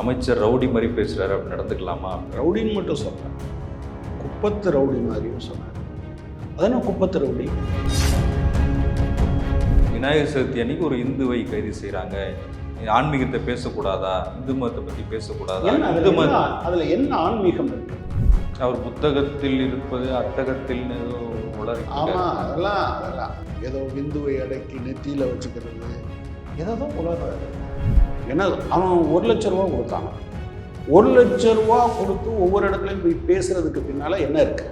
அமைச்சர் ரவுடி மாதிரி பேசுறாரு அப்படி நடந்துக்கலாமா? ரவுடின்னு மட்டும் சொல்கிறேன் குப்பத்து ரவுடி மாதிரியும் சொன்னார். அதானே குப்பத்து ரவுடி? விநாயகர் சதுர்த்தி அன்னைக்கு ஒரு இந்துவை கைது செய்றாங்க. ஆன்மீகத்தை பேசக்கூடாதா? இந்து மதத்தை பத்தி பேசக்கூடாதா? இந்து மத அதில் என்ன ஆன்மீகம் இருக்கு? அவர் புத்தகத்தில் இருப்பது அட்டகத்தில் உளறி ஆமாம் அதெல்லாம் அதெல்லாம். ஏதோ விந்துவை அடக்கி நெத்தியில் வச்சுக்கிறது. ஏதோ தான் உலர்றாரு ஏன்னா அவன் ஒரு லட்ச ரூபா கொடுத்தான். ஒரு லட்ச ரூபா கொடுத்து ஒவ்வொரு இடத்துலையும் போய் பேசுறதுக்கு பின்னால் என்ன இருக்கு?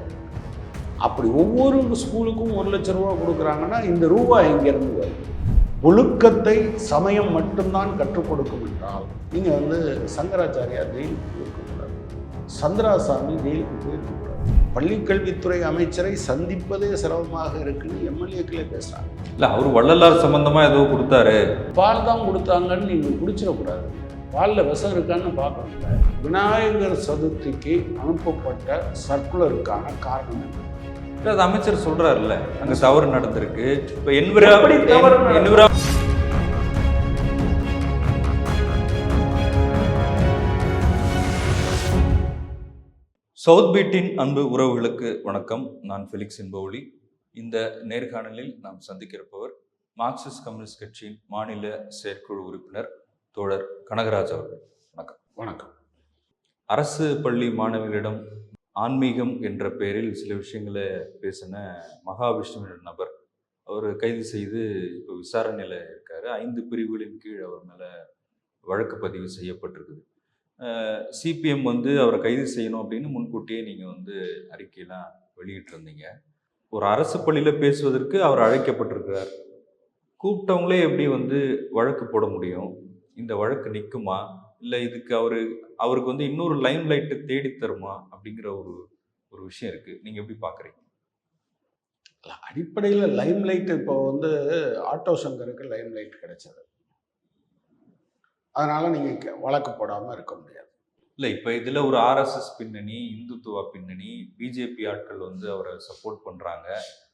அப்படி ஒவ்வொரு ஸ்கூலுக்கும் ஒரு லட்ச ரூபா கொடுக்குறாங்கன்னா இந்த ரூபா எங்கேருந்து வருது ஒழுக்கத்தை சமயம் மட்டும்தான் கற்றுக் கொடுக்கும் என்றால் நீங்கள் வந்து சங்கராச்சாரியா ஜெயிலுக்கு போயிருக்கக்கூடாது சந்திராசாமி ஜெயிலுக்கு போயிருக்க பள்ளிக்கல்வித்துறை அமைச்சரை சந்திப்பதே சிரமமாக இருக்குன்னு எம்எல்ஏக்களே பேசுகிறாங்க இல்ல அவர் வள்ளலார் சம்பந்தமா ஏதோ கொடுத்தாரு. பால் தான் கொடுத்தாங்கன்னு நீங்கள் குடிச்சிடக்கூடாது. பாலில் விஷம் இருக்கான்னு பார்க்கணும்ல விநாயகர் சதுர்த்திக்கு அனுப்பப்பட்ட சர்க்குலருக்கான காரணம் என்ன? இல்ல அது அமைச்சர் சொல்றாருல்ல அங்க தவறு நடந்திருக்கு. இப்ப என்விரா? என்விரா சவுத் பீட்டின் அன்பு உறவுகளுக்கு வணக்கம். நான் ஃபெலிக்ஸ் என்பவழி இந்த நேர்காணலில் நாம் சந்திக்கிறப்பவர் மார்க்சிஸ்ட் கம்யூனிஸ்ட் கட்சியின் மாநில செயற்குழு உறுப்பினர் தோழர் கனகராஜ் அவர்கள். வணக்கம். அரசு பள்ளி மாணவிகளிடம் ஆன்மீகம் என்ற பெயரில் சில விஷயங்களை பேசின மகாவிஷ்ணு என்ற நபர் அவர் கைது செய்து இப்போ விசாரணையில் இருக்காரு. ஐந்து பிரிவுகளின் கீழ் அவர் மேலே வழக்கு பதிவு செய்யப்பட்டிருக்குது. சிபிஎம் வந்து அவரை கைது செய்யணும் அப்படின்னு முன்கூட்டியே நீங்கள் வந்து அறிக்கையெல்லாம் வெளியிட்டிருந்தீங்க. ஒரு அரசு பள்ளியில் பேசுவதற்கு அவர் அழைக்கப்பட்டிருக்கிறார். கூப்பிட்டவங்களே எப்படி வந்து வழக்கு போட முடியும்? இந்த வழக்கு நிற்குமா இல்லை இதுக்கு அவரு அவருக்கு வந்து இன்னொரு லைம் லைட்டு தேடி தருமா? அப்படிங்கிற ஒரு ஒரு விஷயம் இருக்குது நீங்கள் எப்படி பார்க்குறீங்க? அடிப்படையில் லைம் லைட் இப்போ வந்து ஆட்டோ சங்கருக்கு லைம் லைட் கிடைச்சது. அதனால நீங்கள் வழக்கு போடாமல் இருக்க முடியாது. இல்ல இப்ப இதுல ஒரு ஆர்எஸ்எஸ் பின்னணி இந்துத்துவா பின்னணி பிஜேபி ஆட்கள் வந்து அவரை சப்போர்ட் பண்றாங்க.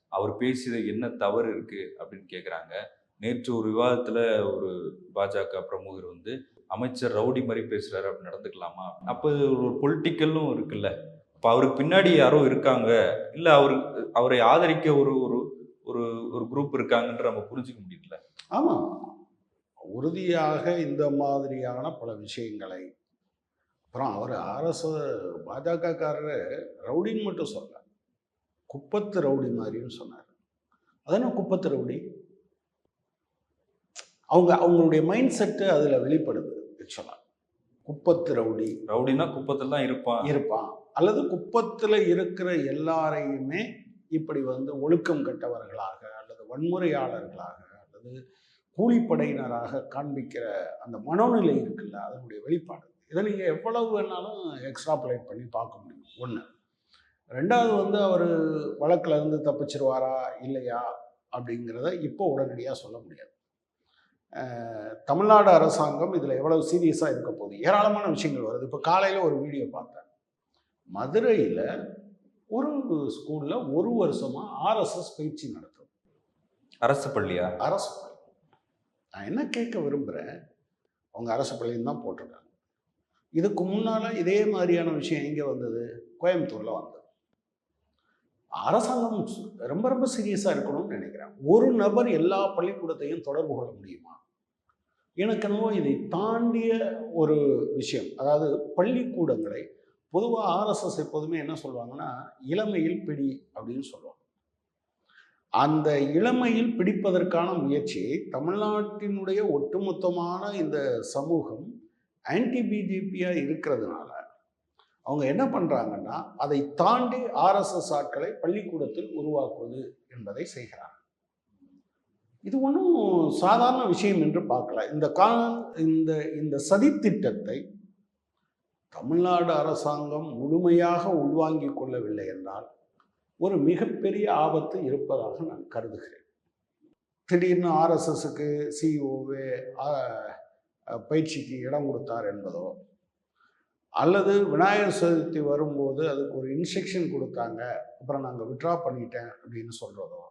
அவர் பேசியது என்ன தவறு இருக்கு அப்படின்னு கேக்குறாங்க. நேற்று ஒரு விவாதத்துல ஒரு பாஜக பிரமுகர் வந்து அமைச்சர் ரவுடி மாதிரி பேசுறாரு அப்படி நடந்துக்கலாமா? அப்போ ஒரு பொலிட்டிக்கலும் இருக்குல்ல. அப்போ அவருக்கு பின்னாடி யாரோ இருக்காங்க. இல்ல அவரு அவரை ஆதரிக்க ஒரு ஒரு ஒரு ஒரு குரூப் இருக்காங்கன்ற நம்ம புரிஞ்சுக்க முடியல ஆமாம் உறுதியாக இந்த மாதிரியான பல விஷயங்களை. அப்புறம் அவர் அரசு பாஜகக்காரரு ரவுடின்னு மட்டும் சொல்ல குப்பத்து ரவுடி மாதிரின்னு சொன்னார். அதானே குப்பத்து ரவுடி? அவங்க அவங்களுடைய மைண்ட் செட்டு அதில் வெளிப்படுது ஆக்சுவலாக குப்பத்து ரவுடி. ரவுடினா குப்பத்தில் தான் இருப்பான். இருப்பான். அல்லது குப்பத்தில் இருக்கிற எல்லாரையுமே இப்படி வந்து ஒழுக்கம் கெட்டவர்களாக அல்லது வன்முறையாளர்களாக அல்லது கூலிப்படையினராக காண்பிக்கிற அந்த மனோநிலை இருக்குல்ல அதனுடைய வெளிப்பாடு. இதை நீங்கள் எவ்வளவு வேணாலும் எக்ஸ்ட்ராப்புலேட் பண்ணி பார்க்க முடியும். ஒன்று ரெண்டாவது வந்து அவர் வழக்கில் இருந்து தப்பிச்சிருவாரா இல்லையா அப்படிங்கிறத இப்போ உடனடியாக சொல்ல முடியாது. தமிழ்நாடு அரசாங்கம் இதில் எவ்வளவு சீரியஸாக இருக்க போகுது? ஏராளமான விஷயங்கள் வருது. இப்போ காலையில் ஒரு வீடியோ பார்த்தேன். மதுரையில் ஒரு ஸ்கூலில் ஒரு வருஷமாக ஆர்எஸ்எஸ் பயிற்சி நடத்தும். அரசு பள்ளியா? அரசு பள்ளி. நான் என்ன கேட்க விரும்புகிறேன் அவங்க அரசு பள்ளின்னு தான் போட்டிருக்காங்க. இதுக்கு முன்னால் இதே மாதிரியான விஷயம் எங்கே வந்தது? கோயம்புத்தூரில் வந்தது. அரசாங்கம் ரொம்ப ரொம்ப சீரியஸாக இருக்கணும்னு நினைக்கிறேன். ஒரு நபர் எல்லா பள்ளிக்கூடத்தையும் தொடர்பு கொள்ள முடியுமா? எனக்கு என்னவோ இதை தாண்டிய ஒரு விஷயம். அதாவது பள்ளிக்கூடங்களை பொதுவாக ஆர்எஸ்எஸ் எப்போதுமே என்ன சொல்லுவாங்கன்னா இளமையில் பிடி அப்படின்னு சொல்லுவாங்க. அந்த இளமையில் பிடிப்பதற்கான முயற்சி தமிழ்நாட்டினுடைய ஒட்டுமொத்தமான இந்த சமூகம் ஆன்டி பிஜேபியாக இருக்கிறதுனால அவங்க என்ன பண்ணுறாங்கன்னா அதை தாண்டி ஆர்எஸ்எஸ் ஆட்களை பள்ளிக்கூடத்தில் உருவாக்குவது என்பதை செய்கிறாங்க இது ஒன்றும் சாதாரண விஷயம் என்று பார்க்கல. இந்த கா இந்த இந்த சதித்திட்டத்தை தமிழ்நாடு அரசாங்கம் முழுமையாக உள்வாங்கிக் கொள்ளவில்லை என்றால் ஒரு மிகப்பெரிய ஆபத்து இருப்பதாக நான் கருதுகிறேன். திடீர்னு ஆர்எஸ்எஸ்க்கு சிஇஓவே பயிற்சிக்கு இடம் கொடுத்தார் என்பதோ அல்லது விநாயகர் சதுர்த்தி வரும்போது அதுக்கு ஒரு இன்ஸ்ட்ரக்ஷன் கொடுத்தாங்க அப்புறம் நாங்கள் விட்ரா பண்ணிட்டேன் அப்படின்னு சொல்கிறதோ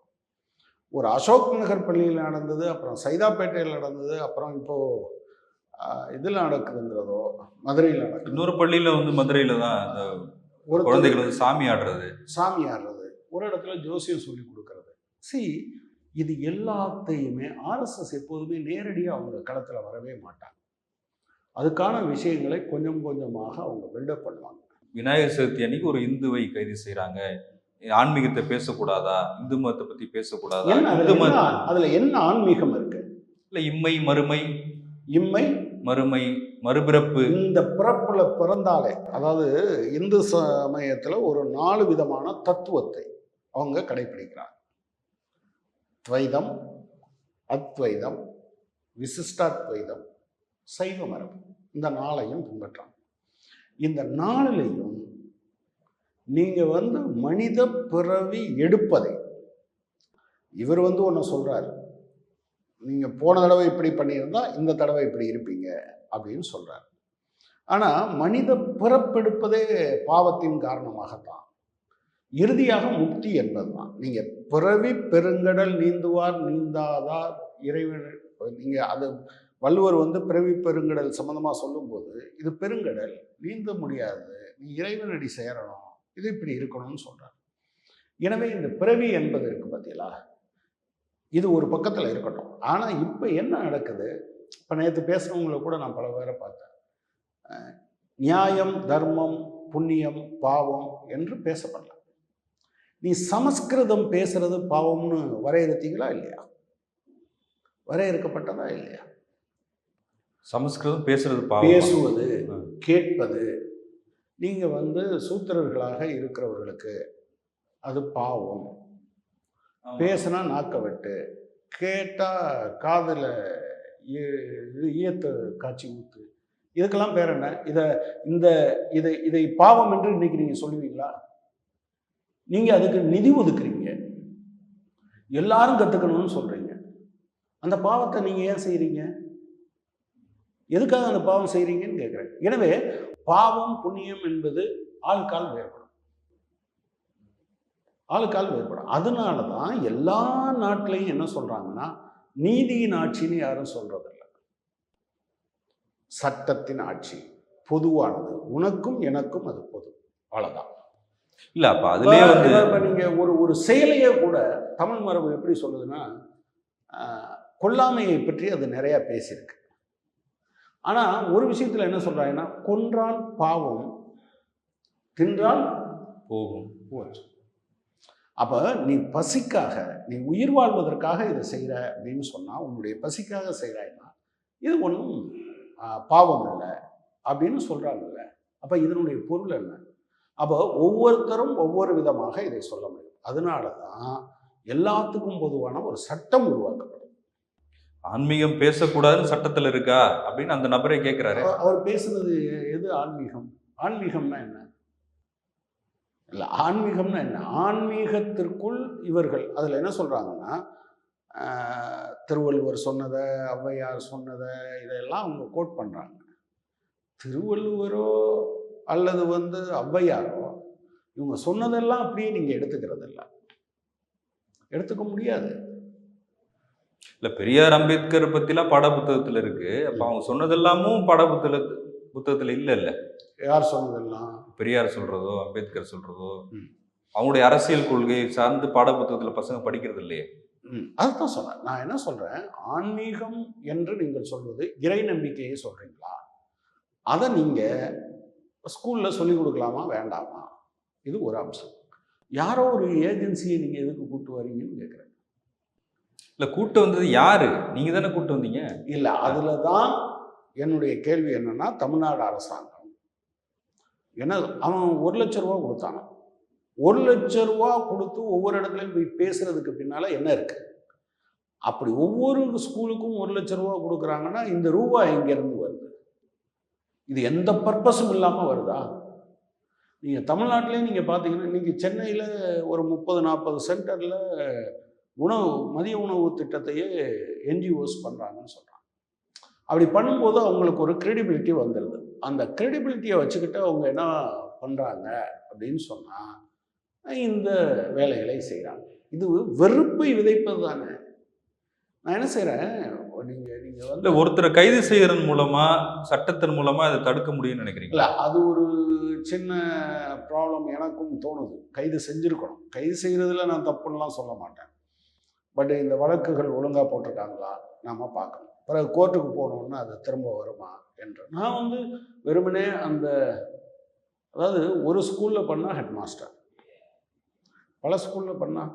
ஒரு அசோக் நகர் பள்ளியில் நடந்தது அப்புறம் சைதாப்பேட்டையில் நடந்தது அப்புறம் இப்போது இதில் நடக்குதுங்கிறதோ மதுரையில் நடக்குது. இன்னொரு பள்ளியில வந்து மதுரையில தான் ஒரு குழந்தைகள் வந்து சாமி ஆடுறது. சாமி ஆடுறது. ஒரு இடத்துல ஜோசியம் சொல்லி கொடுக்கறது. சி இது எல்லாத்தையுமே ஆர்எஸ்எஸ் எப்போதுமே நேரடியாக அவங்க களத்தில் வரவே மாட்டாங்க. அதுக்கான விஷயங்களை கொஞ்சம் கொஞ்சமாக அவங்க பில்டப் பண்ணுவாங்க. விநாயகர் சதுர்த்தி அன்னைக்கு ஒரு இந்துவை கைது செய்றாங்க. ஆன்மீகத்தை பேசக்கூடாதா? இந்து மதத்தை பத்தி பேசக்கூடாதா? இந்து அதுல மத என்ன அதுல என்ன ஆன்மீகம் இருக்கு? இல்ல இம்மை மறுமை. இம்மை மறுமை மறுபிறப்பு. இந்த பிறப்புல பிறந்தாலே அதாவது இந்து சமயத்துல ஒரு நாலு விதமான தத்துவத்தை அவங்க கடைபிடிக்கிறாங்க துவைதம் அத்வைதம் விசிஷ்டாத்வைதம் சைவ மரபு இந்த நாளையும் பின்பற்றாங்க. இந்த நாளிலையும் நீங்கள் வந்து மனித பிறவி எடுப்பதை இவர் வந்து ஒன்று சொல்கிறார் நீங்கள் போன தடவை இப்படி பண்ணியிருந்தா இந்த தடவை இப்படி இருப்பீங்க அப்படின்னு சொல்கிறார் ஆனால் மனித பிறப்பெடுப்பதே பாவத்தின் காரணமாகத்தான். இறுதியாக முக்தி என்பதுதான். நீங்க பிறவி பெருங்கடல் நீந்துவார் நீந்தாதார் இறைவன் நீங்க அது வள்ளுவர் வந்து பிறவி பெருங்கடல் சம்மந்தமாக சொல்லும்போது இது பெருங்கடல் நீந்த முடியாது நீ இறைவனடி சேரணும் இது இப்படி இருக்கணும்னு சொல்றார். எனவே இந்த பிறவி என்பது இருக்குது பார்த்தீங்களா இது ஒரு பக்கத்தில் இருக்கட்டும். ஆனால் இப்போ என்ன நடக்குது? இப்போ நேற்று பேசுகிறவங்கள கூட நான் பல பேரை பார்த்தேன். நியாயம் தர்மம் புண்ணியம் பாவம் என்று பேசப்படல. நீ சமஸ்கிருதம் பேசுறது பாவம்னு வரையறுத்தீங்களா இல்லையா? வரையறுக்கப்பட்டதா இல்லையா? சமஸ்கிருதம் பேசுறது பேசுவது. கேட்பது. நீங்க வந்து சூத்திரர்களாக இருக்கிறவர்களுக்கு அது பாவம். பேசுனா நாக்க வெட்டு கேட்டா காதுல இது ஈயத்தை காய்ச்சி ஊத்து. இதுக்கெல்லாம் பேர் என்ன? இதை இந்த இதை இதை பாவம் என்று இன்னைக்கு நீங்க சொல்லுவீங்களா? நீங்க அதுக்கு நிதி ஒதுக்குறீங்க. எல்லாரும் கத்துக்கணும்னு சொல்றீங்க. அந்த பாவத்தை நீங்க ஏன் செய்யறீங்க எதுக்காக அந்த பாவம் செய்றீங்கன்னு கேட்குறேன் எனவே பாவம் புண்ணியம் என்பது ஆளுக்கால் வேறுபடும். ஆளுக்கால் வேறுபடும். அதனால தான் எல்லா நாட்டிலையும் என்ன சொல்றாங்கன்னா நீதியின் ஆட்சின்னு யாரும் சொல்றதில்ல. சட்டத்தின் ஆட்சி பொதுவானது. உனக்கும் எனக்கும் அது பொது. அவ்வளோதான் இல்ல அப்ப அதுலயே வந்து இப்ப- நீங்க ஒரு ஒரு செயலையே கூட தமிழ் மரபு எப்படி சொல்லுதுன்னா ஆஹ், கொல்லாமையை பற்றி அது நிறைய பேசியிருக்கு. ஆனா ஒரு விஷயத்துல என்ன சொல்றாங்கன்னா கொன்றால் பாவம் தின்றால் போகும். போச்சு அப்ப நீ பசிக்காக நீ உயிர் வாழ்வதற்காக இதை செய்யற அப்படின்னு சொன்னா உன்னுடைய பசிக்காக செய்கிறாய்னா இது ஒன்றும் பாவம் இல்லை அப்படின்னு சொல்றாங்கல்ல. அப்ப இதனுடைய பொருள் என்ன? அப்போ ஒவ்வொருத்தரும் ஒவ்வொரு விதமாக இதை சொல்ல முடியும். அதனால தான் எல்லாத்துக்கும் பொதுவான ஒரு சட்டம் உருவாக்கப்படும். ஆன்மீகம் பேசக்கூடாதுன்னு சட்டத்துல இருக்கா? அப்படின்னு அந்த நபரே கேக்குறாரு. அவர் பேசுனது எது ஆன்மீகம்? ஆன்மீகம்னா என்ன? இல்லை ஆன்மீகம்னா என்ன? ஆன்மீகத்திற்குள் இவர்கள் அதில் என்ன சொல்கிறாங்கன்னா திருவள்ளுவர் சொன்னதை ஔவையார் சொன்னதை இதையெல்லாம் அவங்க கோட் பண்ணுறாங்க திருவள்ளுவரோ அல்லது வந்து ஔவையாரோ இவங்க சொன்னதெல்லாம் அப்படியே நீங்கள் எடுத்துக்கிறது இல்ல எடுத்துக்க முடியாது. இல்ல பெரியார் அம்பேத்கர் பத்திலாம் பாட புத்தகத்துல இருக்கு. அப்ப அவங்க சொன்னதெல்லாமும் பாட புத்தக புத்தகத்துல இல்ல இல்ல யார் சொன்னதெல்லாம்? பெரியார் சொல்றதோ அம்பேத்கர் சொல்றதோ ம். அவங்களுடைய அரசியல் கொள்கை சார்ந்து பாட புத்தகத்துல பசங்க படிக்கிறது இல்லையே. அதுதான் சொன்னேன். நான் என்ன சொல்கிறேன் ஆன்மீகம் என்று நீங்கள் சொல்வது இறை நம்பிக்கையை சொல்கிறீங்களா அதை நீங்கள் ஸ்கூலில் சொல்லிக் கொடுக்கலாமா? வேண்டாமா? இது ஒரு அம்சம். யாரோ ஒரு ஏஜென்சியை நீங்கள் எதுக்கு கூட்டு வரீங்கன்னு கேட்குறேன் இல்ல கூட்டு வந்தது யாரு? நீங்க தானே கூட்டு வந்தீங்க? இல்லை அதில் தான் என்னுடைய கேள்வி என்னன்னா தமிழ்நாடு அரசாங்கம். ஏன்னா அவன் ஒரு லட்ச ரூபா கொடுத்தாங்க ஒரு லட்ச ரூபா கொடுத்து ஒவ்வொரு இடத்துலையும் போய் பேசுறதுக்கு பின்னால என்ன இருக்கு? அப்படி ஒவ்வொரு ஸ்கூலுக்கும் ஒரு லட்ச ரூபா கொடுக்குறாங்கன்னா இந்த ரூபா எங்கேருந்து இது எந்த பர்பஸும் இல்லாமல் வருதா? நீங்கள் தமிழ்நாட்டிலே நீங்கள் பார்த்தீங்கன்னா நீங்கள் சென்னையில் ஒரு முப்பது நாற்பது சென்டரில் உணவு மதிய உணவு திட்டத்தையே என்ஜிஓஸ் பண்ணுறாங்கன்னு சொல்கிறாங்க அப்படி பண்ணும்போது அவங்களுக்கு ஒரு கிரெடிபிலிட்டி வந்துடுது அந்த கிரெடிபிலிட்டியை வச்சுக்கிட்டு அவங்க என்ன பண்ணுறாங்க அப்படின்னு சொன்னால் இந்த வேலைகளை செய்கிறாங்க இது வெறுப்பை விதைப்பது தானே நான் என்ன செய்கிறேன் நீங்க நீங்க இல்ல வந்து ஒருத்தரை கைது செய்யறதன் மூலமா சட்டத்தின் மூலமா அதை தடுக்க முடியும்னு நினைக்கிறீங்களா? அது ஒரு சின்ன ப்ராப்ளம் எனக்கும் தோணுது. கைது செஞ்சிருக்கணும். கைது செய்யறதுல நான் தப்புன்னெலாம் சொல்ல மாட்டேன். பட் இந்த வழக்குகள் ஒழுங்கா போட்டிருக்காங்களா நாம பார்க்கணும். பிறகு கோர்ட்டுக்கு போனோம்னா அது திரும்ப வருமா என்று. நான் வந்து வெறுமனே அந்த அதாவது ஒரு ஸ்கூலில் பண்ணால் ஹெட் மாஸ்டர் பல ஸ்கூலில் பண்ணால்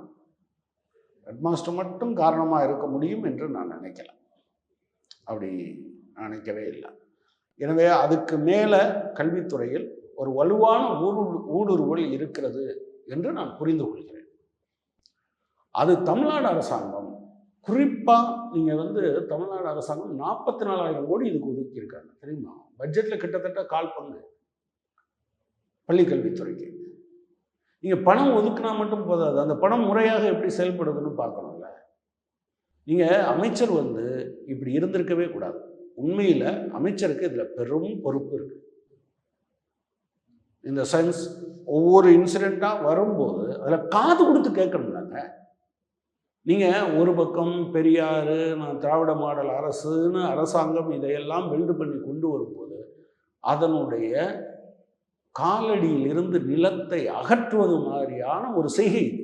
ஹெட் மாஸ்டர் மட்டும் காரணமாக இருக்க முடியும் என்று நான் நினைக்கல. அப்படி நினைக்கவே இல்லை. எனவே அதுக்கு மேலே கல்வித்துறையில் ஒரு வலுவான ஊடு ஊடுருவல் இருக்கிறது என்று நான் புரிந்து கொள்கிறேன். அது தமிழ்நாடு அரசாங்கம் குறிப்பாக நீங்கள் வந்து தமிழ்நாடு அரசாங்கம் நாற்பத்தி நாலாயிரம் கோடி இதுக்கு ஒதுக்கியிருக்காங்க. தெரியுமா? பட்ஜெட்டில் கிட்டத்தட்ட கால் பங்கு பள்ளிக்கல்வித்துறைக்கு நீங்கள் பணம் ஒதுக்குனா மட்டும் போதாது. அந்த பணம் முறையாக எப்படி செயல்படுதுன்னு பார்க்கணும்ல. நீங்கள் அமைச்சர் வந்து இப்படி இருந்திருக்கவே கூடாது உண்மையில் அமைச்சருக்கு இதில் பெரும் பொறுப்பு இருக்கு இந்த சென்ஸ் ஒவ்வொரு இன்சிடெண்ட்டாக வரும்போது அதில் காது கொடுத்து கேட்கணும்லங்க நீங்கள் ஒரு பக்கம் பெரியார் நான் திராவிட மாடல் அரசுன்னு அரசாங்கம் இதையெல்லாம் பில்டு பண்ணி கொண்டு வரும்போது அதனுடைய காலடியிலிருந்து நிலத்தை அகற்றுவது மாதிரியான ஒரு செய்கை இது.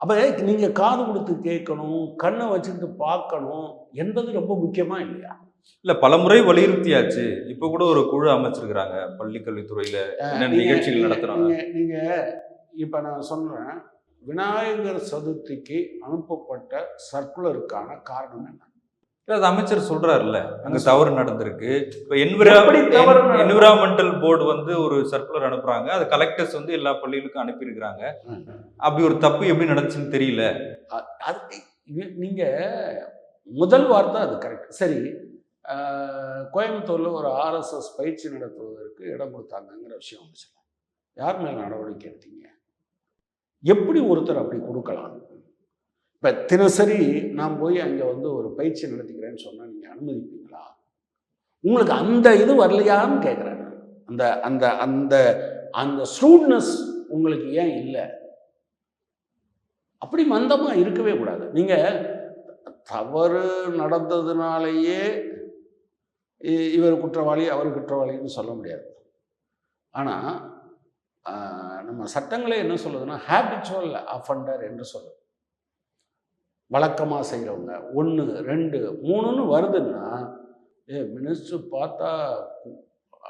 அப்போ நீங்கள் காது கொடுத்து கேட்கணும் கண்ணை வச்சுட்டு பார்க்கணும் என்பது ரொம்ப முக்கியமா இல்லையா? இல்ல பலமுறை வலியுறுத்தியாச்சு. இப்ப கூட ஒரு குழு அமைச்சிருக்கிறாங்க பள்ளி கல்வித்துறையில என்ன நிகழ்ச்சிகள் நீங்க- நடத்துறாங்க. நீங்க நீங்க இப்ப நான் சொல்றேன் விநாயகர் சதுர்த்திக்கு அனுப்பப்பட்ட சர்க்குலருக்கான காரணம் என்ன? இல்ல, அது அமைச்சர் சொல்றாருல்ல அங்க தவறு நடந்திருக்கு. இப்ப நடக்கும்? என்விரான்மெண்டல் போர்டு வந்து ஒரு சர்க்குலர் அனுப்புறாங்க. அது கலெக்டர்ஸ் வந்து எல்லா பள்ளிகளுக்கும் அனுப்பியிருக்கிறாங்க. அப்படி ஒரு தப்பு எப்படி நடந்துச்சுன்னு தெரியல. அது இது- நீங்க முதல் வார்த்தை அது கரெக்ட் சரி கோயம்புத்தூர்ல ஒரு ஆர்எஸ்எஸ் பயிற்சி நடத்துவதற்கு இடம் கொடுத்தாங்கங்கிற விஷயம் வந்துச்சு யார் மேல நடவடிக்கை எடுத்தீங்க? எப்படி ஒருத்தர் அப்படி கொடுக்கலாம்? இப்போ தினசரி நான் போய் அங்கே வந்து ஒரு பயிற்சி நடத்திக்கிறேன்னு சொன்னால் நீங்கள் அனுமதிப்பீங்களா? உங்களுக்கு அந்த இது வரலையான்னு கேட்குறேன் அந்த அந்த அந்த அந்த ஸ்ரூட்னஸ் உங்களுக்கு ஏன் இல்லை? அப்படி மந்தமாக இருக்கவே கூடாது. நீங்கள் தவறு நடந்ததுனாலேயே இ- இவர் குற்றவாளி அவர் குற்றவாளின்னு சொல்ல முடியாது. ஆனால் நம்ம சட்டங்களே என்ன சொல்லுதுன்னா ஹேபிச்சுவல் அஃபண்டர் என்று சொல்லுது. வழக்கமாக செய்கிறவங்க ஒன்று ரெண்டு மூணுன்னு வருதுன்னா ஏ மினிஸ்டர் பார்த்தா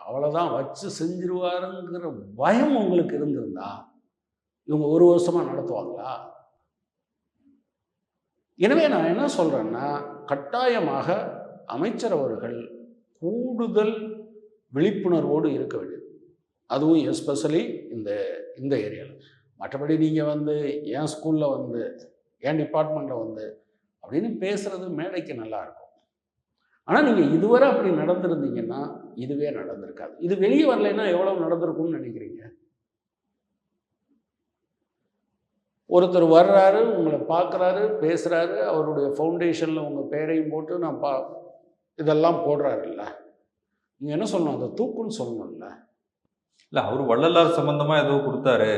அவ்வளோதான் வச்சு செஞ்சிருவாருங்கிற பயம் உங்களுக்கு இருந்திருந்தா இவங்க ஒரு வருஷமாக நடத்துவாங்களா? எனவே நான் என்ன சொல்கிறேன்னா கட்டாயமாக அமைச்சர் அவர்கள் கூடுதல் விழிப்புணர்வோடு இருக்க வேண்டியது அதுவும் எஸ்பெஷலி இந்த இந்த ஏரியாவில் மற்றபடி நீங்கள் வந்து என் ஸ்கூலில் வந்து என் டிபார்ட்மெண்ட்டில் வந்து அப்படின்னு பேசுறது மேடைக்கு நல்லா இருக்கும். ஆனால் நீங்கள் இதுவரை அப்படி நடந்திருந்தீங்கன்னா இதுவே நடந்திருக்காது. இது வெளியே வரலைன்னா எவ்வளவு நடந்திருக்கும்னு நினைக்கிறீங்க? ஒருத்தர் வர்றாரு உங்களை பார்க்குறாரு பேசுகிறாரு அவருடைய ஃபவுண்டேஷனில் உங்கள் பேரையும் போட்டு நான் பா இதெல்லாம் போடுறாருல்ல. நீங்கள் என்ன சொல்லணும்? அதை தூக்குன்னு சொல்லணும்ல. இல்ல அவர் வள்ளலார் சம்பந்தமா ஏதோ கொடுத்தாரு.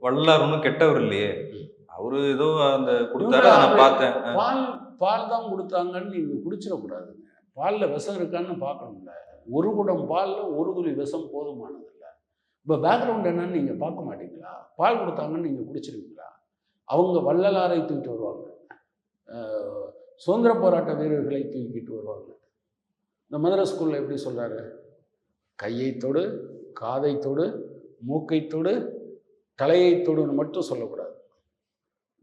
வள்ளலார் ஒன்றும் கெட்டவர் இல்லையே. அவரு ஏதோ அந்த கொடுத்தாரு நான் பார்த்தேன். பால் பால் தான் கொடுத்தாங்கன்னு நீங்கள் குடிச்சிடக்கூடாதுங்க பாலில் விஷம் இருக்கான்னு பார்க்கணும்ல. ஒரு குடம் பாலில் ஒரு துளி விஷம் போதுமானது இல்லை இப்போ பேக்ரவுண்ட் என்னன்னு நீங்கள் பார்க்க மாட்டீங்களா? பால் கொடுத்தாங்கன்னு நீங்கள் குடிச்சிருவீங்களா? அவங்க வள்ளலாரை தூக்கிட்டு வருவாங்க. சுதந்திர போராட்ட வீரர்களை தூக்கிட்டு வருவாங்க. இந்த மதுரை ஸ்கூலில் எப்படி சொல்கிறாரு கையை தொடு காதை தொடு மூக்கை தொடு தலையை தொடுன்னு மட்டும் சொல்லக்கூடாது.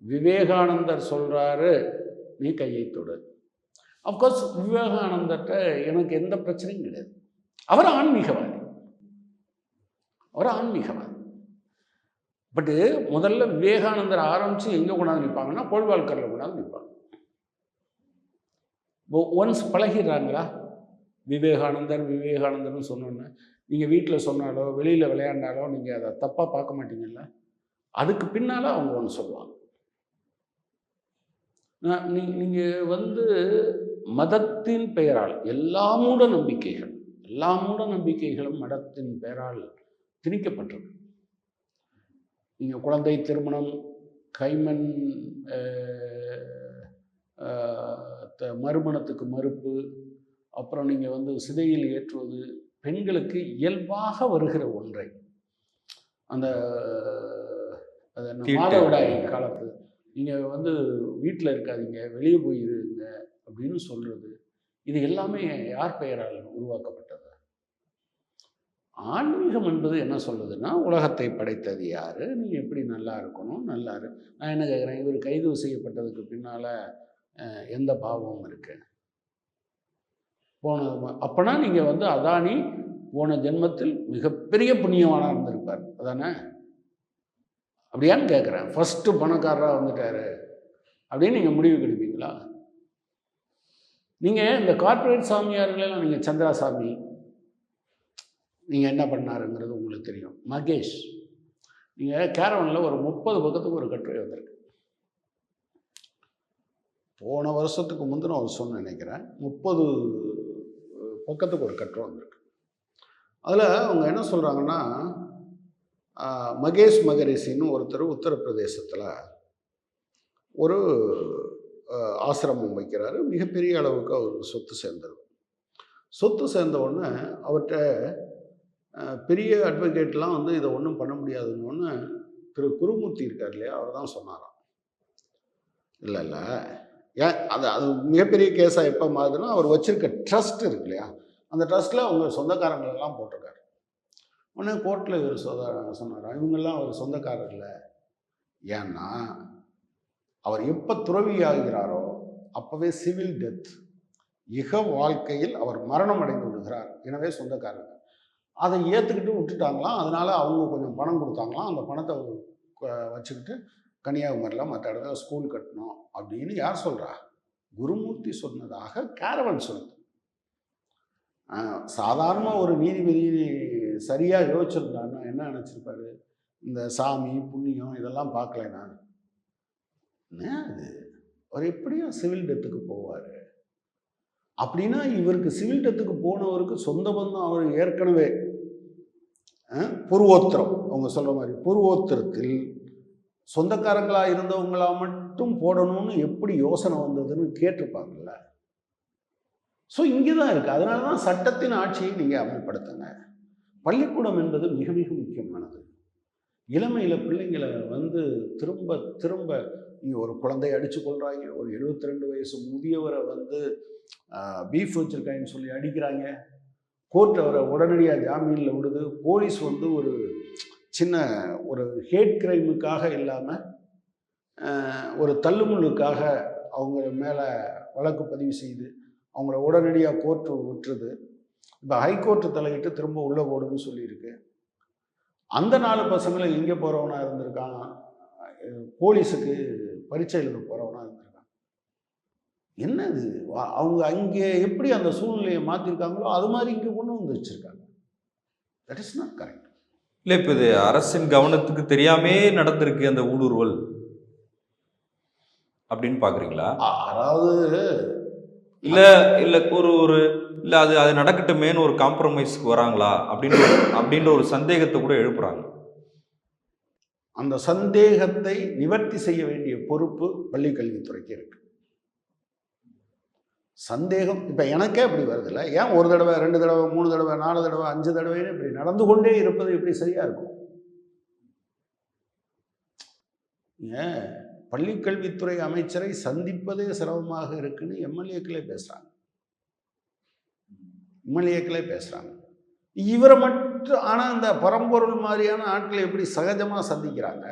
விவேகானந்தர் சொல்கிறாரு நீ கையை தொடு. அஃப்கோர்ஸ் விவேகானந்தர்கிட்ட எனக்கு எந்த பிரச்சனையும் கிடையாது. அவர் ஆன்மீகவாதி. அவர் ஆன்மீகவாதி. பட்டு முதல்ல விவேகானந்தர் ஆரம்பித்து எங்கே கொண்டாந்து நிற்பாங்கன்னா கோழ்வாழ்க்கரில் கொண்டாந்து நிற்பாங்க ஒன்ஸ் பழகிடுறாங்களா? விவேகானந்தர் விவேகானந்தர்னு சொன்னோன்னே நீங்கள் வீட்டில் சொன்னாலோ வெளியில் விளையாண்டாலோ நீங்கள் அதை தப்பாக பார்க்க மாட்டீங்கல்ல? அதுக்கு பின்னால் அவங்க ஒன்று சொல்லுவாங்க. நீங்கள் வந்து மதத்தின் பெயரால் எல்லா மூட நம்பிக்கைகள் எல்லா மூட நம்பிக்கைகளும் மதத்தின் பெயரால் திணிக்கப்பட்டது நீங்கள் குழந்தை திருமணம் கைமண் மறுமணத்துக்கு மறுப்பு அப்புறம் நீங்கள் வந்து சிதையில் ஏற்றுவது பெண்களுக்கு இயல்பாக வருகிற ஒன்றை அந்த. மாதவிடாய் காலத்து நீங்கள் வந்து வீட்டில் இருக்காதீங்க வெளியே போய் இருங்க அப்படின்னு சொல்கிறது இது எல்லாமே யார் பெயரால் உருவாக்கப்பட்டது? ஆன்மீகம் என்பது என்ன சொல்லுதுன்னா உலகத்தை படைத்தது யார்? நீ எப்படி நல்லா இருக்கணும்? நல்லா இரு. நான் என்ன கேட்குறேன் இவர் கைது செய்யப்பட்டதுக்கு பின்னால் எந்த பாவமும் இருக்கு. போன அப்போனா நீங்கள் வந்து அதானி போன ஜென்மத்தில் மிகப்பெரிய புண்ணியவானாக இருந்திருப்பார். அதானே? அப்படியான்னு கேட்குறேன் ஃபஸ்ட்டு பணக்காரராக வந்துட்டாரு. அப்படின்னு நீங்கள் முடிவு கெடுப்பீங்களா நீங்கள் இந்த கார்ப்பரேட் சாமியார்களெல்லாம் நீங்கள் சந்திராசாமி நீங்கள் என்ன பண்ணாருங்கிறது உங்களுக்கு தெரியும். மகேஷ் நீங்கள் கேரவனில் ஒரு முப்பது பக்கத்துக்கு ஒரு கட்டுரை வந்திருக்கு. போன வருஷத்துக்கு முந்தின வருஷம்னு நினைக்கிறேன். முப்பது பக்கத்துக்கு ஒரு கட்டுரை வந்திருக்கு. அதில் அவங்க என்ன சொல்கிறாங்கன்னா மகேஷ் மகரிஷின்னு ஒருத்தர் உத்தரப்பிரதேசத்தில் ஒரு ஆசிரமம் வைக்கிறாரு. மிகப்பெரிய அளவுக்கு அவருக்கு சொத்து சேர்ந்தது சொத்து சேர்ந்த உடனே அவர்கிட்ட பெரிய அட்வொகேட்லாம் வந்து இதை ஒன்றும் பண்ண முடியாதுன்னு ஒன்று திரு குருமூர்த்தி இருக்கார் இல்லையா அவர் தான் சொன்னாராம். இல்லை இல்லை. ஏன் அது அது மிகப்பெரிய கேஸாக எப்போ மாறுதுன்னா அவர் வச்சிருக்க ட்ரஸ்ட் இருக்கு இல்லையா அந்த ட்ரஸ்ட்டில் அவங்க சொந்தக்காரங்களெல்லாம் போட்டிருக்காரு உடனே கோர்ட்டில் இவர் சொத சொன்னாராம் இவங்கெல்லாம் அவர் சொந்தக்காரர் இல்லை ஏன்னா அவர் எப்போ துறவி ஆகிறாரோ அப்போவே சிவில் டெத். இக வாழ்க்கையில் அவர் மரணம் அடைந்து விடுகிறார். எனவே சொந்தக்காரர் அதை ஏற்றுக்கிட்டு விட்டுட்டாங்களாம் அதனால் அவங்க கொஞ்சம் பணம் கொடுத்தாங்களாம் அந்த பணத்தை வச்சுக்கிட்டு கன்னியாகுமரியில் மற்ற இடத்துல ஸ்கூல் கட்டணும் அப்படின்னு யார் சொல்கிறா குருமூர்த்தி சொன்னதாக கேரவன் சொல்லுது சாதாரண ஒரு நீதிபதி சரியாக யோசிச்சிருந்தாருன்னா என்ன நினச்சிருப்பாரு? இந்த சாமி புண்ணியம் இதெல்லாம் பார்க்கல நான். அது அவர் எப்படியும் சிவில் டெத்துக்கு போவார். அப்படின்னா இவருக்கு சிவில் டெத்துக்கு போனவருக்கு சொந்த பந்தம் அவர் ஏற்கனவே பூர்வோத்திரம். அவங்க சொல்கிற மாதிரி பூர்வோத்திரத்தில் சொந்தக்காரங்களாக இருந்தவங்களா மட்டும் போடணும்னு எப்படி யோசனை வந்ததுன்னு கேட்டிருப்பாங்கல்ல. ஸோ இங்கே தான் இருக்குது அதனால தான் சட்டத்தின் ஆட்சியை நீங்கள் அமல்படுத்துங்க. பள்ளிக்கூடம் என்பது மிக மிக முக்கியமானது. இளமையில் பிள்ளைங்களை வந்து திரும்ப திரும்ப நீ ஒரு குழந்தைய அடித்து கொள்கிறாங்க ஒரு 72 ரெண்டு வயசு முதியவரை வந்து பீஃப் வச்சுருக்காங்கன்னு சொல்லி அடிக்கிறாங்க கோர்ட் அவரை உடனடியாக ஜாமீனில் விடுது. போலீஸ் வந்து ஒரு சின்ன ஒரு ஹேட் கிரைமுக்காக இல்லாமல் ஒரு தள்ளுமுள்ளுக்காக அவங்க மேலே வழக்கு பதிவு செய்து அவங்கள உடனடியாக கோர்ட்டு விட்டுருது. இப்போ ஹைகோர்ட்டு தலையிட்டு திரும்ப உள்ளே போடுன்னு சொல்லியிருக்கு. அந்த நாலு பசங்களை எங்கே போகிறவனா இருந்திருக்கான். போலீஸுக்கு பரீட்சை எழுத போகிறவனா இருந்திருக்கான். என்ன இது வா- அவங்க அங்கே எப்படி அந்த சூழ்நிலையை மாற்றிருக்காங்களோ அது மாதிரி இங்கே கொண்டு வந்து வச்சுருக்காங்க. தட் இஸ் நாட் கரெக்ட் இல்லை இப்போ இது அரசின் கவனத்துக்கு தெரியாமே நடந்திருக்கு அந்த ஊடுருவல். அப்படின்னு பார்க்குறீங்களா அதாவது இல்லை இல்லை ஒரு ஒரு இல்லை அது அது நடக்கட்டுமேன்னு ஒரு காம்ப்ரமைஸ்க்கு வராங்களா? அப்படின்னு அப்படின்ற ஒரு சந்தேகத்தை கூட எழுப்புறாங்க. அந்த சந்தேகத்தை நிவர்த்தி செய்ய வேண்டிய பொறுப்பு பள்ளிக் கல்வித்துறைக்கு இருக்கு. சந்தேகம் இப்போ எனக்கே அப்படி வருதுல்ல. ஏன் ஒரு தடவை ரெண்டு தடவை மூணு தடவை நாலு தடவை அஞ்சு தடவைன்னு இப்படி நடந்து கொண்டே இருப்பது எப்படி சரியா இருக்கும்? ஏன்? பள்ளிக்கல்வித்துறை அமைச்சரை சந்திப்பதே சிரமமாக இருக்குன்னு எம்எல்ஏக்களே பேசுகிறாங்க எம்எல்ஏக்களே பேசுகிறாங்க இவரை மட்டும் ஆனால் இந்த பரம்பொருள் மாதிரியான ஆட்களை எப்படி சகஜமாக சந்திக்கிறாங்க?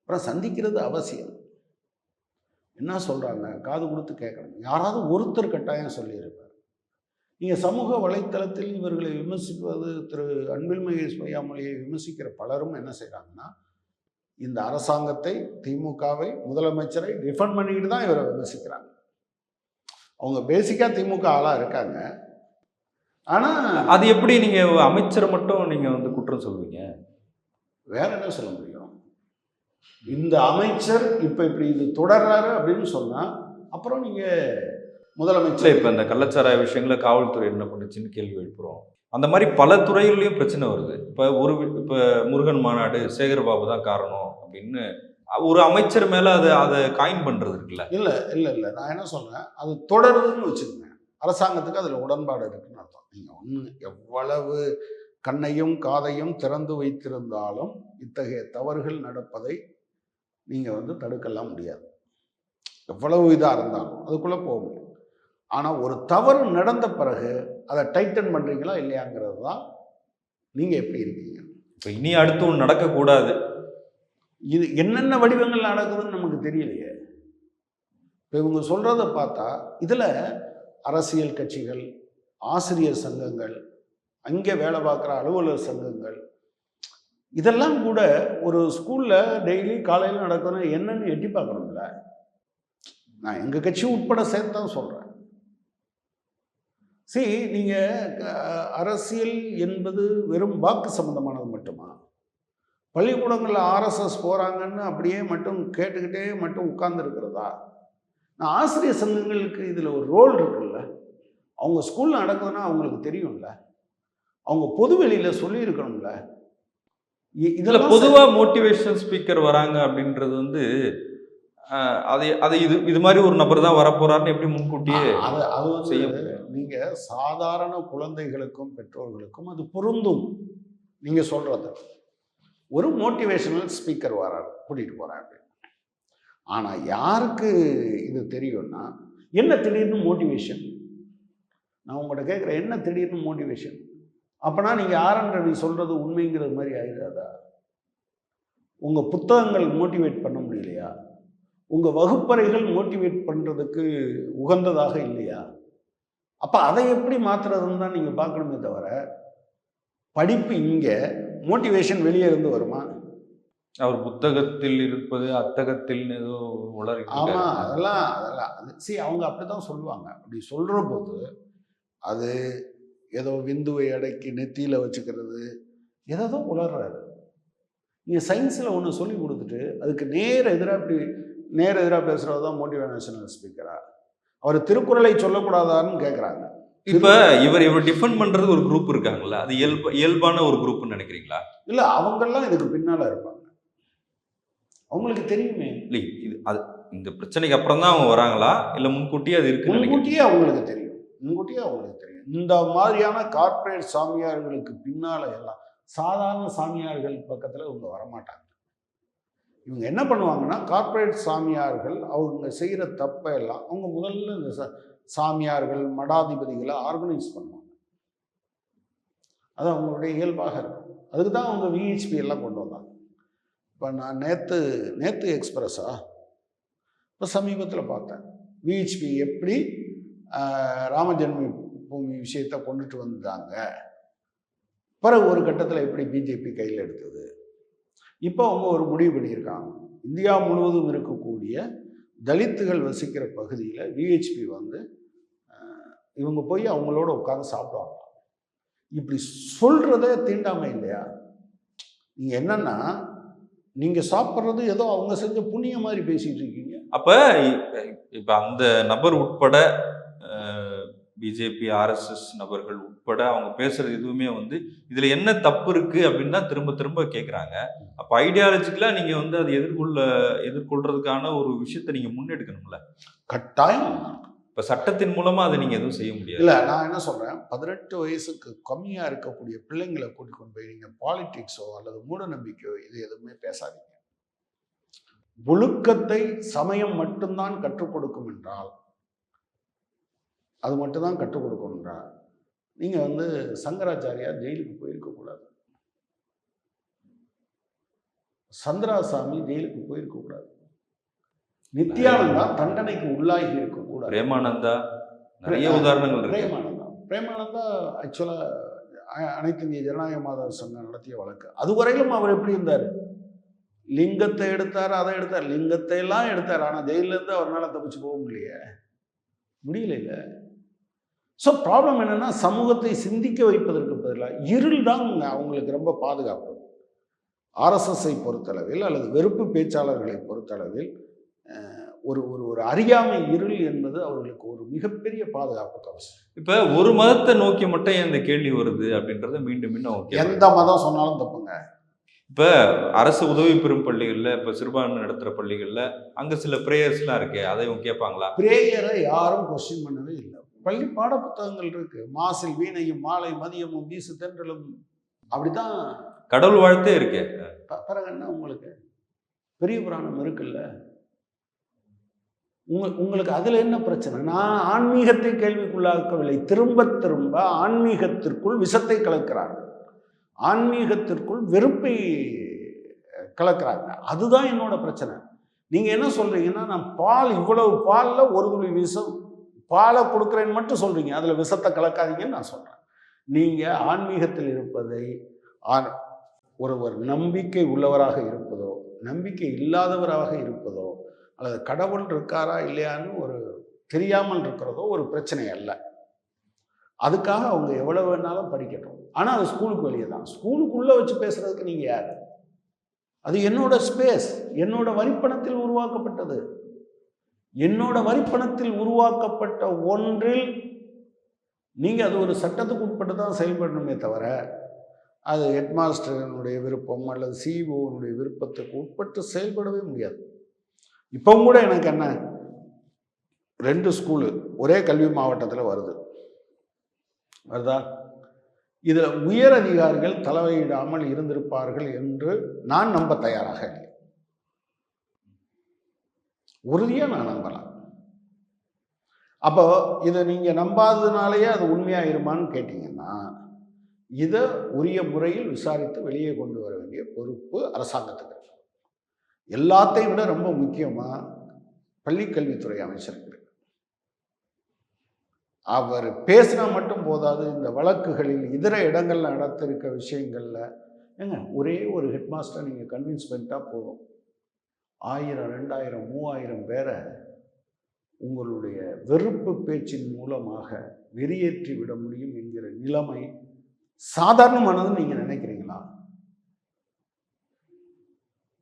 அப்புறம் சந்திக்கிறது அவசியம். என்ன சொல்கிறாங்க காது கொடுத்து கேட்கணும். யாராவது ஒருத்தர் கட்டாயம் சொல்லியிருப்பார். நீங்கள் சமூக வலைத்தளத்தில் இவர்களை விமர்சிப்பது திரு அன்பில் மகேஷ் பொய்யாமொழியை விமர்சிக்கிற பலரும் என்ன செய்கிறாங்கன்னா இந்த அரசாங்கத்தை திமுகவை முதலமைச்சரை டிஃபெண்ட் பண்ணிக்கிட்டு தான் இவரை விமர்சிக்கிறாங்க. அவங்க பேசிக்காக திமுக ஆளாக இருக்காங்க. ஆனால் அது எப்படி நீங்க அமைச்சரை மட்டும் நீங்க வந்து குற்றம் சொல்வீங்க? வேற என்ன சொல்ல முடியும்? இந்த அமைச்சர் இப்போ இப்படி இது தொடர்றாரு அப்படின்னு சொன்னா அப்புறம் நீங்க இல்லை முதலமைச்சர். இப்போ இந்த கள்ளச்சாராய விஷயங்கள காவல்துறை என்ன பண்ணுச்சுன்னு கேள்வி எழுப்புறோம். அந்த மாதிரி பல துறைகள்லையும் பிரச்சனை வருது. இப்போ ஒரு இப்போ முருகன் மாநாடு சேகர் பாபு தான் காரணம் அப்படின்னு ஒரு அமைச்சர் மேல அதை அதை காயின் பண்றது இருக்குல்ல? இல்லை இல்லை இல்லை. நான் என்ன சொல்றேன்? அது தொடருதுன்னு வச்சுக்கோங்க. அரசாங்கத்துக்கு அதில் உடன்பாடு இருக்குன்னு அர்த்தம். நீங்கள் ஒன்று எவ்வளவு கண்ணையும் காதையும் திறந்து வைத்திருந்தாலும் இத்தகைய தவறுகள் நடப்பதை நீங்கள் வந்து தடுக்கலாம் முடியாது. எவ்வளவு இதாக இருந்தாலும் அதுக்குள்ளே போக முடியும் ஆனால் ஒரு தவறு நடந்த பிறகு அதை டைட்டன் பண்ணுறீங்களா இல்லையாங்கிறது தான் நீங்கள் எப்படி இருக்கீங்க. இப்ப இனி அடுத்து ஒன்று நடக்கக்கூடாது. இது என்னென்ன வடிவங்கள் நடக்குதுன்னு நமக்கு தெரியலையே. இப்போ இவங்க சொல்கிறத பார்த்தா இதில் அரசியல் கட்சிகள் ஆசிரியர் சங்கங்கள் அங்கே வேலை பார்க்குற அலுவலர் சங்கங்கள் இதெல்லாம் கூட ஒரு ஸ்கூலில் டெய்லி காலையில் நடக்கணும் என்னன்னு எட்டி பார்க்கணும்ல. நான் எங்கள் கட்சி உட்பட சேர்த்து தான் சொல்கிறேன் சரி நீங்கள் அரசியல் என்பது வெறும் வாக்கு சம்பந்தமானது மட்டுமா? பள்ளிக்கூடங்களில் ஆர்எஸ்எஸ் போகிறாங்கன்னு அப்படியே மட்டும் கேட்டுக்கிட்டே மட்டும் உட்கார்ந்து இருக்கிறதா? நான் ஆசிரியர் சங்கங்களுக்கு இதில் ஒரு ரோல் இருக்குல்ல. அவங்க ஸ்கூலில் நடக்குதுன்னா அவங்களுக்கு தெரியும்ல. அவங்க பொது வெளியில் சொல்லியிருக்கணும்ல. இதுல இதெல்லாம் பொதுவா மோட்டிவேஷனல் ஸ்பீக்கர் வராங்க அப்படின்றது வந்து அதை அதை இது இது மாதிரி ஒரு நபர் தான் வரப்போறாருன்னு எப்படி முன்கூட்டியே அது அது செய்ய. நீங்க சாதாரண குழந்தைகளுக்கும் பெற்றோர்களுக்கும் அது பொருந்தும். நீங்க சொல்றது. ஒரு மோட்டிவேஷனல் ஸ்பீக்கர் வரார் கூட்டிட்டு போறாரு. ஆனா யாருக்கு இது தெரியும்னா என்ன திடீர்னு மோட்டிவேஷன் நான் உங்கள்கிட்ட கேட்குறேன் என்ன திடீர்னு மோட்டிவேஷன் அப்பனா நீங்க ஆர்என் ரவி சொல்றது உண்மைங்கிறது மாதிரி ஆயிடாதா உங்க புத்தகங்கள் மோட்டிவேட் பண்ண முடியலையா? உங்க வகுப்பறைகள் மோட்டிவேட் பண்றதுக்கு உகந்ததாக இல்லையா? அப்ப அதை எப்படி மாத்துறதுன்னு தான் நீங்க பார்க்கணுமே தவிர படிப்பு இங்க மோட்டிவேஷன் வெளியே இருந்து வருமா? அவர் புத்தகத்தில் இருப்பது அத்தகத்தில் ஏதோ உளறி ஆமா அதெல்லாம் அதெல்லாம். அது சரி அவங்க அப்படிதான் சொல்லுவாங்க. அப்படி சொல்ற போது அது ஏதோ விந்துவை அடக்கி நெத்தியில வச்சுக்கிறது ஏதோ உளர்றாரு. நீங்க சயின்ஸ்ல ஒன்று சொல்லி கொடுத்துட்டு அதுக்கு நேர எதிராக இப்படி நேர எதிராக பேசுறது தான் மோட்டிவேஷனல் ஸ்பீக்கரா அவர் திருக்குறளை சொல்லக்கூடாதான்னு கேட்குறாங்க இப்ப இவர் இவர் டிஃபெண்ட் பண்றது ஒரு குரூப் இருக்காங்கல்ல அது இயல்பு இயல்பான ஒரு குரூப்னு நினைக்கிறீங்களா? இல்ல அவங்கெல்லாம் இதுக்கு பின்னால இருப்பாங்க. அவங்களுக்கு தெரியுமே. இல்லை இது அது இந்த பிரச்சனைக்கு அப்புறம் தான் அவங்க வராங்களா? இல்ல முன்கூட்டியே அது நினைக்கிறீங்க? முன்கூட்டியே அவங்களுக்கு தெரியும். முன்கூட்டியே அவங்களுக்கு தெரியும். இந்த மாதிரியான கார்ப்பரேட் சாமியார்களுக்கு பின்னால எல்லாம் சாதாரண சாமியார்கள் பக்கத்துல இவங்க வரமாட்டாங்க. இவங்க என்ன பண்ணுவாங்கன்னா கார்ப்பரேட் சாமியார்கள் அவங்க செய்கிற தப்பை எல்லாம் அவங்க முதல்ல இந்த சாமியார்கள் மடாதிபதிகளை ஆர்கனைஸ் பண்ணுவாங்க. அது அவங்களுடைய இயல்பாக இருக்கும். அதுக்கு தான் அவங்க விஹெச்பி எல்லாம் கொண்டு வந்தாங்க. இப்போ நான் நேற்று நேற்று எக்ஸ்பிரஸா இப்போ சமீபத்தில் பார்த்தேன். விஹெச்பி எப்படி ஆஹ், பூமி விஷயத்தை கொண்டுட்டு வந்தாங்க. பிறகு ஒரு கட்டத்தில் எப்படி பிஜேபி கையில் எடுத்தது? இப்போ அவங்க ஒரு முடிவு பண்ணியிருக்காங்க. இந்தியா முழுவதும் இருக்கக்கூடிய தலித்துகள் வசிக்கிற பகுதியில் விஹெச்பி வந்து இவங்க போய் அவங்களோட உட்காந்து சாப்பிடுவாங்க. இப்படி சொல்கிறதே தீண்டாமை இல்லையா? நீங்கள் என்னன்னா நீங்கள் சாப்பிட்றது ஏதோ அவங்க செஞ்ச புண்ணியம் மாதிரி பேசிகிட்டு இருக்கீங்க. அப்போ இப்போ அந்த நபர் உட்பட பிஜேபி ஆர்எஸ்எஸ் நபர்கள் உட்பட அவங்க பேசுறது எதுவுமே வந்து இதுல என்ன தப்பு இருக்கு அப்படின்னு தான் திரும்ப திரும்ப கேக்குறாங்க. அப்ப ஐடியாலஜிக்கலா நீங்க வந்து அதை எதிர்கொள்ள எதிர்கொள்றதுக்கான ஒரு விஷயத்தை நீங்க முன்னெடுக்கணும்ல. கட்டாயம். இப்ப சட்டத்தின் மூலமா அதை நீங்க எதுவும் செய்ய முடியாது. இல்லை நான் என்ன சொல்கிறேன் பதினெட்டு வயசுக்கு கம்மியாக இருக்கக்கூடிய பிள்ளைங்களை கூட்டிக் கொண்டு போய் நீங்கள் பாலிடிக்ஸோ அல்லது மூட நம்பிக்கையோ இது எதுவுமே பேசாதீங்க. ஒழுக்கத்தை சமயம் மட்டும்தான் கற்றுக் கொடுக்கும் என்றால் அது மட்டும்தான் கற்றுக் கொடுக்கும் என்றால் நீங்கள் வந்து சங்கராச்சாரியார் ஜெயிலுக்கு போயிருக்கக்கூடாது சந்திராசாமி ஜெயிலுக்கு போயிருக்கக்கூடாது நித்யானந்தா தண்டனைக்கு உள்ளாகி இருக்கக்கூடாது பிரேமானந்தா நிறைய உதாரணங்கள் பிரேமானந்தா. பிரேமானந்தா ஆக்சுவலாக அனைத்து இந்திய ஜனநாயக மாதர் சங்கம் நடத்திய வழக்கு. அதுவரையிலும் அவர் எப்படி இருந்தார்? லிங்கத்தை எடுத்தார் அதை எடுத்தார். லிங்கத்தை எல்லாம் எடுத்தார். ஆனால் ஜெயிலேருந்து அவரால் தப்பிச்சு போக முடியலையே. முடியல இல்லை ஸோ ப்ராப்ளம் என்னன்னா சமூகத்தை சிந்திக்க வைப்பதற்கு பதிலாக இருள் தான் அவங்களுக்கு ரொம்ப பாதுகாப்பு. ஆர்எஸ்எஸ்ஐ பொறுத்தளவில் அல்லது வெறுப்பு பேச்சாளர்களை பொறுத்தளவில் ஒரு ஒரு ஒரு அறியாமை இருள் என்பது அவர்களுக்கு ஒரு மிகப்பெரிய பாதுகாப்பு கவசம் இப்ப ஒரு மதத்தை நோக்கி மட்டும் இந்த கேள்வி வருது அப்படின்றத மீண்டும் மீண்டும் எந்த. மதம் சொன்னாலும் தப்புங்க. இப்போ அரசு உதவி பெறும் பள்ளிகளில் இப்போ சிறுபான்மை நடத்துகிற பள்ளிகளில் அங்கே சில ப்ரேயர்ஸ்லாம் இருக்கே அதை இவங்க கேட்பாங்களா? பிரேயரை யாரும் கொஸ்டின் பண்ணவே இல்லை. பள்ளி பாட புத்தகங்கள் இருக்கு. மாசில் வீணையும் மாலை மதியமும் வீசு தென்றலும். அப்படிதான் கடவுள் வாழ்த்தே இருக்கே. பிறகு என்ன உங்களுக்கு? பெரிய புராணம் இருக்குல்ல? உங்க உங்களுக்கு அதுல என்ன பிரச்சனை? நான் ஆன்மீகத்தை கேள்விக்குள்ளாக்கவில்லை. திரும்ப திரும்ப ஆன்மீகத்திற்குள் விஷத்தை கலக்கிறார்கள். ஆன்மீகத்திற்குள் வெறுப்பை கலக்கிறாங்க அதுதான் என்னோட பிரச்சனை. நீங்க என்ன சொல்றீங்கன்னா நான் பால் இவ்வளவு பால்ல ஒரு துளி விஷம் பாலை கொடுக்குறேன்னு மட்டும் சொல்றீங்க. அதில் விஷத்தை கலக்காதீங்கன்னு நான் சொல்கிறேன் நீங்கள் ஆன்மீகத்தில் இருப்பதை ஒருவர் நம்பிக்கை உள்ளவராக இருப்பதோ நம்பிக்கை இல்லாதவராக இருப்பதோ அல்லது கடவுள் இருக்காரா இல்லையான்னு ஒரு தெரியாமல் இருக்கிறதோ ஒரு பிரச்சனை அல்ல. அதுக்காக அவங்க எவ்வளவு வேணாலும் படிக்கட்டும். ஆனால் அது ஸ்கூலுக்கு வெளியே தான். ஸ்கூலுக்குள்ளே வச்சு பேசுறதுக்கு நீங்கள் யார்? அது என்னோட ஸ்பேஸ். என்னோட வரிப்பணத்தில் உருவாக்கப்பட்டது. என்னோட வரிப்பணத்தில் உருவாக்கப்பட்ட ஒன்றில் நீங்கள் அது ஒரு சட்டத்துக்கு உட்பட்டு தான் செயல்படணுமே தவிர அது ஹெட்மாஸ்டரினுடைய விருப்பம் அல்லது சிஇஓனுடைய விருப்பத்துக்கு உட்பட்டு செயல்படவே முடியாது. இப்போவும் கூட எனக்கு என்ன ரெண்டு ஸ்கூலு ஒரே கல்வி மாவட்டத்தில் வருது. வருதா? இதில் உயர் அதிகாரிகள் தலைவையிடாமல் இருந்திருப்பார்கள் என்று நான் நம்ப தயாராக இல்லை. உறுதியாக நான் நம்பலாம். அப்போ இதை நீங்கள் நம்பாததுனாலேயே அது உண்மையாயிருமான்னு கேட்டிங்கன்னா இதை உரிய முறையில் விசாரித்து வெளியே கொண்டு வர வேண்டிய பொறுப்பு அரசாங்கத்துக்கு எல்லாத்தையும் விட ரொம்ப முக்கியமாக பள்ளிக்கல்வித்துறை அமைச்சருக்கு அவர் பேசினா மட்டும் போதாது இந்த வழக்குகளில் இதர இடங்களில் நடத்திருக்க விஷயங்களில் ஏங்க ஒரே ஒரு ஹெட்மாஸ்டர் நீங்கள் கன்வின்ஸ் பண்ணிட்டா போதும். ஆயிரம் ரெண்டாயிரம் மூவாயிரம் பேரை உங்களுடைய வெறுப்பு பேச்சின் மூலமாக வெறியேற்றி விட முடியும் என்கிற நிலைமை சாதாரணமானதுன்னு நீங்கள் நினைக்கிறீங்களா?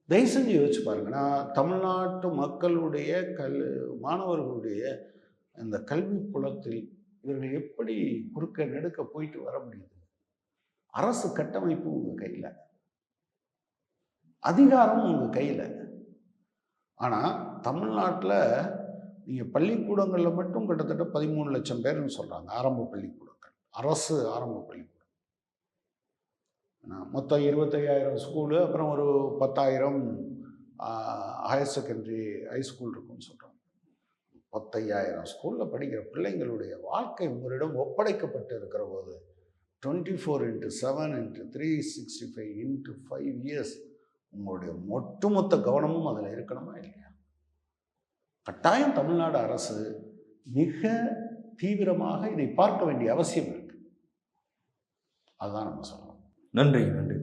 தயவு செஞ்சு யோசிச்சு பாருங்க. நான் தமிழ்நாட்டு மக்களுடைய கல் மாணவர்களுடைய அந்த கல்வி புலத்தில் இவர்கள் எப்படி குறுக்க நெடுக்க போயிட்டு வர முடியுது? அரசு கட்டமைப்பு உங்கள் கையில். அதிகாரம் உங்கள் கையில். ஆனால் தமிழ்நாட்டில் நீங்கள் பள்ளிக்கூடங்களில் மட்டும் கிட்டத்தட்ட பதிமூணு லட்சம் பேர்னு சொல்கிறாங்க ஆரம்ப பள்ளிக்கூடங்கள். அரசு ஆரம்ப பள்ளிக்கூடம் மொத்தம் இருபத்தையாயிரம் ஸ்கூலு அப்புறம் ஒரு பத்தாயிரம் ஹையர் செகண்டரி ஹைஸ்கூல் இருக்குன்னு சொல்கிறாங்க பத்தையாயிரம் ஸ்கூலில் படிக்கிற பிள்ளைங்களுடைய வாழ்க்கை உங்களிடம் ஒப்படைக்கப்பட்டு இருக்கிற போது twenty four into seven into three sixty five into five years உங்களுடைய ஒட்டுமொத்த கவனமும் அதில் இருக்கணுமா இல்லையா? கட்டாயம் தமிழ்நாடு அரசு மிக தீவிரமாக இதை பார்க்க வேண்டிய அவசியம் இருக்கு. அதுதான் நம்ம சொல்லணும். நன்றி நன்றி.